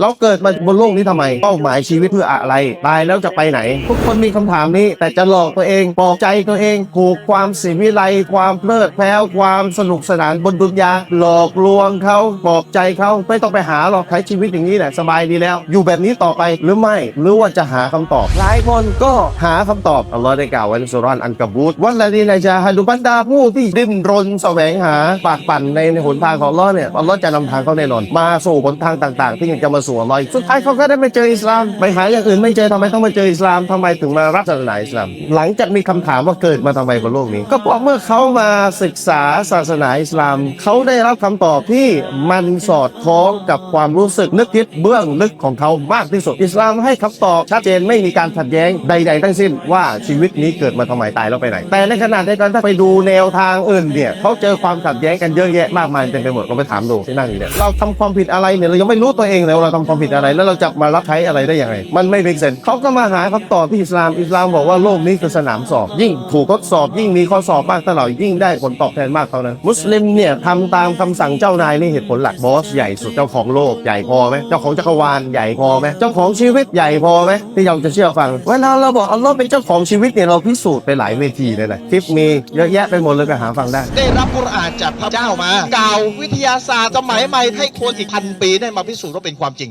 เราเกิดมาบนโลกนี้ทำไม เป้าหมายชีวิตเพื่ออะไร ตายแล้วจะไปไหน ทุกคนมีคำถามนี้ แต่จะหลอกตัวเองปลอบใจตัวเองผูกความสิวิไลความเพลิดเพลินความสนุกสนานบนดุนยาหลอกลวงเขาปลอบใจเขาไม่ต้องไปหาหรอกใช้ชีวิตอย่างนี้แหละสบายดีแล้ว อยู่แบบนี้ต่อไปหรือไม่ หรือว่าจะหาคำตอบหลายคนก็หาคำตอบอัลลอฮ์ได้กล่าวไว้ในสุรานอันกบูตวันละดีในจาฮัดุบันดาผู้ที่ดิ้นรนแสวงหาปากปั่นในในหนทางของอัลลอฮ์เนี่ยอัลลอฮ์จะนำทางเขาแน่นอนมาสู่หนทางต่าง ๆ ที่จะมาสู่อัลลอฮ์สุดท้ายเขาก็ได้ไปเจออิสลามไปหาอย่างอื่นไม่เจอทำไมต้องมาเจออิสลามทำไมถึงมารับศาสนาอิสลาม หลังจากมีคำถามว่าเกิดมาทำไมบนโลกนี้ ก็เพราะเมื่อเขามาศึกษาศาสนาอิสลามเขาได้รับคำตอบที่มันสอดคล้องกับความรู้สึกนึกคิดเบื้องลึกของเขามากที่สุด อิสลามให้คำตอบชัดเจนไม่มีการขัดแย้งใด ๆ ทั้งสิ้นว่าชีวิตนี้เกิดมาทำไมตายแล้วไปไหน แต่ในขณะเดียวกันถ้าไปดูแนวทางอื่นเนี่ยเขาเจอความขัดแย้งกันเยอะแยะมากมายเต็มไปหมดเราไปถามดูที่นั่งอยู่เนี่ยเราทำความผิดอะไรเนี่ยเรายังไม่รู้ตัวเองเลยว่าเราำความผิดอะไร แล้วเราจะมารับใช้อะไรได้ยังไงมันไม่เป็นเซนเขาก็มาหาคำตอบที่อิสลาม อิสลามบอกว่าโลกนี้คือสนามสอบ ยิ่งถูกทดสอบยิ่งมีข้อสอบมากเท่าไหร่ยิ่งได้ผลตอบแทนมากเท่านั้น มุสลิมเนี่ยทำตามคำสั่งเจ้านายนี่เหตุผลหลักบอสใหญ่สุดเจ้าของโลกใหญ่พอไหมเจ้าของจักรวาลใหญ่พอไหมเจ้าของชีวิตใหญ่พอไหมที่เราจะเชื่อฟังเวลาเราบอกอัลลอฮ์เป็นเจ้าของชีวิตเนี่ยเราพิสูจน์ไปหลายเวทีเลยนะคลิปมีเยอะแยะไปหมดเลยไปหาฟังได้ ได้รับกุรอานจากพระเจ้ามา กล่าววิทยาศาสตร์สมัยใหม่ให้คนอีกพันปีได้มาพิสูจน์ว่าเป็นความจริง